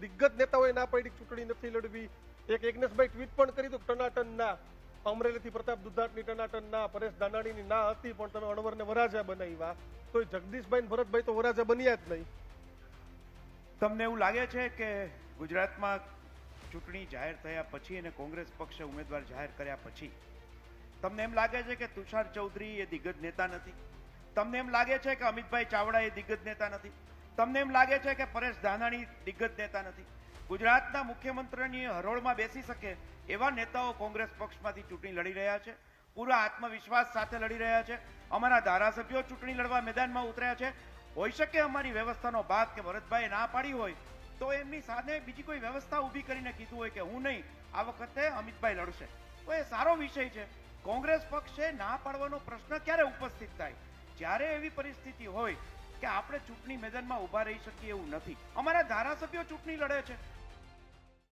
દિગ્ગજ નેતાઓએ ના પાડી ચૂંટણી નથી લડવી. એક એકનેશભાઈ ટ્વીટ પણ કરી હતું ટનાટન ના અમરેલીથી પ્રતાપ દુધાટની ટનાટન ના પરેશ દાનાણીની ના હતી, પણ તમે અણવરને વરાજા બનાવ્યા. તો જગદીશભાઈ ભરતભાઈ તો વરાજા બન્યા જ નહીં. તમને એવું લાગે છે કે ગુજરાતમાં ચૂંટણી જાહેર થયા પછી અને કોંગ્રેસ પક્ષે ઉમેદવાર જાહેર કર્યા પછી? તમને એમ લાગે છે કે તુષાર ચૌધરી એ દિગ્ગજ નેતા નથી? તમને એમ લાગે છે કે અમિતભાઈ ચાવડા એ દિગ્ગજ નેતા નથી? તમને એમ લાગે છે કે પરેશ ધાનાણી દિગ્ગજ નેતા નથી? ગુજરાતના મુખ્યમંત્રીની હરોળમાં બેસી શકે એવા નેતાઓ કોંગ્રેસ પક્ષમાંથી ચૂંટણી લડી રહ્યા છે? પૂરા આત્મવિશ્વાસ સાથે લડી રહ્યા છે? અમારા ધારાસભ્યો ચૂંટણી લડવા મેદાનમાં ઉતર્યા છે? હોઈ શકે અમારી વ્યવસ્થાનો ભાગ કે ભરતભાઈએ ના પાડી હોય, તો એમની સાથે બીજી કોઈ વ્યવસ્થા ઊભી કરીને કીધું હોય કે હું નહીં, આ વખતે અમિતભાઈ લડશે. તો એ સારો વિષય છે. કોંગ્રેસ પક્ષે ના પાડવાનો પ્રશ્ન ક્યારે ઉપસ્થિત થાય? જ્યારે એવી પરિસ્થિતિ હોય કે આપણે ચૂંટણી મેદાનમાં ઊભા રહી શકીએ એવું નથી. અમારા ધારાસભ્યો ચૂંટણી લડે છે.